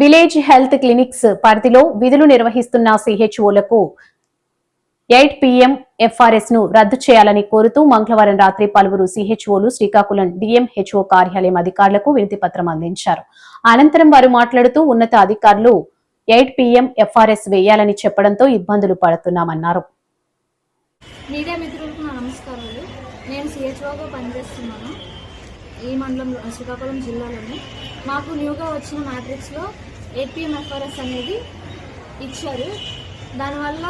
Village health clinics పరిధిలో విధులు నిర్వహిస్తున్న సిహెచ్ఓలకు ఎయిట్ పిఎం ఎఫ్ఆర్ఎస్ను రద్దు చేయాలని కోరుతూ మంగళవారం రాత్రి పలువురు సిహెచ్ఓలు శ్రీకాకుళం డిఎంహెచ్ఓ కార్యాలయం అధికారులకు వినతి పత్రం అందించారు. అనంతరం వారు మాట్లాడుతూ ఉన్నత అధికారులు ఎయిట్ పిఎం ఎఫ్ఆర్ఎస్ వేయాలని చెప్పడంతో ఇబ్బందులు పడుతున్నామన్నారు. మీడియా మిత్రులకు నమస్కారాలు. నేను సిహెచ్ఓగా పనిచేస్తున్నాను ఈ మండలంలో శ్రీకాకుళం జిల్లాలోని. మాకు న్యూగా వచ్చిన మ్యాట్రిక్స్లో ఏపీఎంఎఫ్ఆర్ఎస్ అనేది ఇచ్చారు. దానివల్ల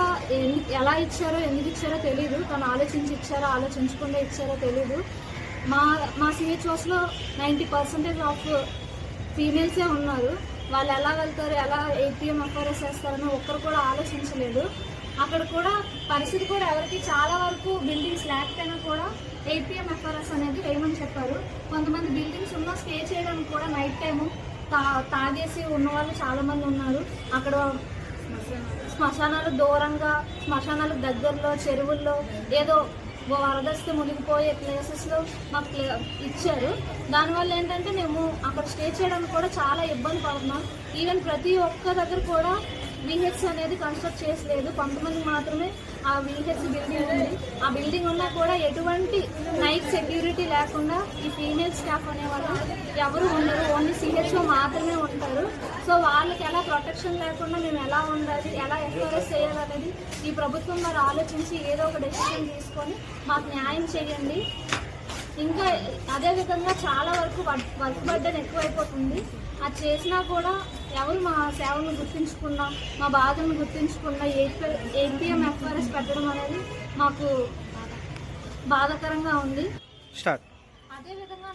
ఎలా ఇచ్చారో ఎందుకు ఇచ్చారో తెలియదు తను ఆలోచించి ఇచ్చారో ఆలోచించకుండా ఇచ్చారో తెలియదు మా మా సిహెచ్ఓస్లో నైంటీ పర్సెంటేజ్ ఆఫ్ ఫీమేల్సే ఉన్నారు. వాళ్ళు ఎలా వెళ్తారు ఎలా ఏపీఎం ఎఫ్ఆర్ఎస్ చేస్తారని ఒక్కరు కూడా ఆలోచించలేదు. అక్కడ కూడా పరిస్థితి కూడా ఎవరికి చాలా వరకు బిల్డింగ్స్ లేకపోయినా కూడా ఏపీఎం ఎఫ్ఆర్ఎస్ అనేది వేయమని చెప్పారు. కొంతమంది బిల్డింగ్స్ ఉన్న స్టే చేయడానికి కూడా నైట్ టైము తా తాగేసి ఉన్న వాళ్ళు ఉన్నారు. అక్కడ శ్మశానాలు దూరంగా శ్మశానాలు దగ్గరలో చెరువుల్లో ఏదో వరదస్తే మునిగిపోయే ప్లేసెస్లో మాకు ప్లే- ఇచ్చారు. దానివల్ల ఏంటంటే మేము అక్కడ స్టే చేయడానికి కూడా చాలా ఇబ్బంది పడుతున్నాం. ఈవెన్ ప్రతి ఒక్క దగ్గర కూడా విహెచ్ అనేది కన్స్ట్రక్ట్ చేసలేదు. కొంతమంది మాత్రమే ఆ విహెచ్ బిల్డింగ్ ఉంది. ఆ బిల్డింగ్ ఉన్నా కూడా ఎటువంటి నైట్ సెక్యూరిటీ లేకుండా ఈ ఫీమేల్ స్టాఫ్ అనేవాళ్ళు ఎవరు ఉండరు. ఓన్లీ సిహెచ్ఓ మాత్రమే ఉంటారు. సో వాళ్ళకి ఎలా ప్రొటెక్షన్ లేకుండా మేము ఎలా ఉండాలి ఎలా ఎక్స్ప్రెస్ చేయాలనేది ఈ ప్రభుత్వం వారు ఆలోచించి ఏదో ఒక డెసిషన్ తీసుకొని మాకు న్యాయం చేయండి. ఇంకా అదేవిధంగా చాలా వరకు వర్క్ వర్క్ బర్డెన్ ఎక్కువైపోతుంది. అది చేసినా కూడా ఎవరు మా సేవలను గుర్తించకుండా మా బాధలను గుర్తించకుండా ఏపీఎం ఎఫ్ఆర్ఎస్ పెట్టడం అనేది మాకు బాధాకరంగా ఉంది స్టార్ట్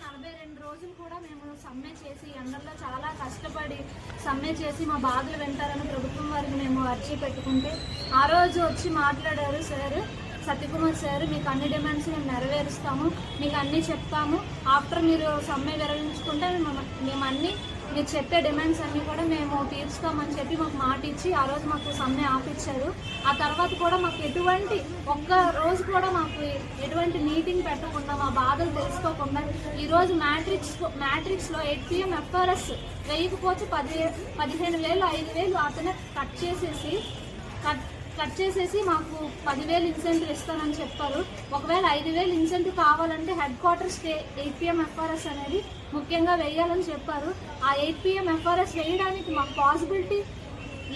నలభై రెండు రోజులు కూడా మేము సమ్మె చేసి ఎండల్లో చాలా కష్టపడి సమ్మె చేసి మా బాధలు వింటారని ప్రభుత్వం వారికి మేము అర్జీ పెట్టుకుంటే ఆ రోజు వచ్చి మాట్లాడారు సార్ సత్యకుమార్ సార్ మీకు అన్ని డిమాండ్స్ మేము నెరవేరుస్తాము మీకు అన్నీ చెప్తాము ఆఫ్టర్ మీరు సమ్మె విరమించుకుంటే మేము మేము అన్నీ మీరు చెప్పే డిమాండ్స్ అన్నీ కూడా మేము తీర్చుకోమని చెప్పి మాకు మాట ఇచ్చి ఆ రోజు మాకు సమ్మె ఆపిచ్చారు. ఆ తర్వాత కూడా మాకు ఎటువంటి ఒక్క రోజు కూడా మాకు ఎటువంటి మీటింగ్ పెట్టకుండా మా బాధలు తెలుసుకోకుండా ఈరోజు మ్యాట్రిక్స్ మ్యాట్రిక్స్లో ఎయిట్ పిఎం ఎఫ్ఆర్ఎస్ వేయకపోతే పది పదిహేను వేలు ఐదు వేలు అతనే కట్ చేసేసి కట్ కట్ చేసేసి మాకు పదివేలు ఇన్సెంటివ్ ఇస్తానని చెప్పారు. ఒకవేళ ఐదు వేలు ఇన్సెంటివ్ కావాలంటే headquarter stay eight PM FRS అనేది ముఖ్యంగా వేయాలని చెప్పారు. ఆ ఎయిట్ పిఎం ఎఫ్ఆర్ఎస్ వేయడానికి మాకు పాసిబిలిటీ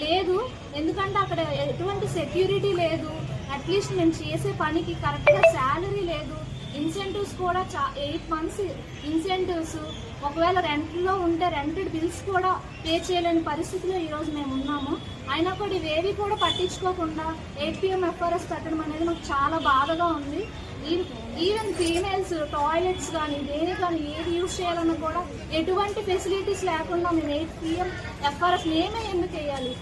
లేదు. ఎందుకంటే అక్కడ ఎటువంటి సెక్యూరిటీ లేదు. అట్లీస్ట్ మేము చేసే పనికి కరెక్ట్గా శాలరీ లేదు. ఇన్సెంటివ్స్ కూడా చా ఎయిట్ మంత్స్ ఇన్సెంటివ్స్. ఒకవేళ రెంట్లో ఉంటే రెంటెడ్ బిల్స్ కూడా పే చేయలేని పరిస్థితిలో ఈరోజు మేము ఉన్నాము. అయినా కూడా ఇవేవి కూడా పట్టించుకోకుండా ఏపీఎం ఎఫ్ఆర్ఎస్ పెట్టడం అనేది మాకు చాలా బాధగా ఉంది. ఈవెన్ ఫీమేల్స్ టాయిలెట్స్ కానీ దేని కానీ ఏది యూజ్ చేయాలన్నా కూడా ఎటువంటి ఫెసిలిటీస్ లేకుండా మేము ఎయిట్ పిఎం ఎఫ్ఆర్ఎస్ మేమే ఎందుకు వేయాలి?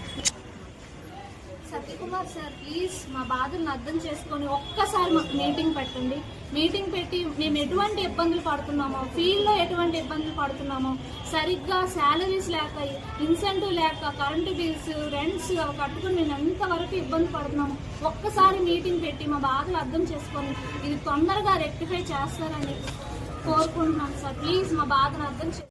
సత్యకుమార్ సార్ ప్లీజ్ మా బాధలను అర్థం చేసుకొని ఒక్కసారి మాకు మీటింగ్ పెట్టండి. మీటింగ్ పెట్టి మేము ఎటువంటి ఇబ్బందులు పడుతున్నామో ఫీల్డ్లో ఎటువంటి ఇబ్బందులు పడుతున్నామో సరిగ్గా శాలరీస్ లేక ఇన్సెంటివ్ లేక కరెంటు బిల్స్ రెంట్స్ అవి కట్టుకుని మేము ఎంతవరకు ఇబ్బంది పడుతున్నామో ఒక్కసారి మీటింగ్ పెట్టి మా బాధలు అర్థం చేసుకొని ఇది తొందరగా రెక్టిఫై చేస్తారని కోరుకుంటున్నాను సార్. ప్లీజ్ మా బాధను అర్థం చే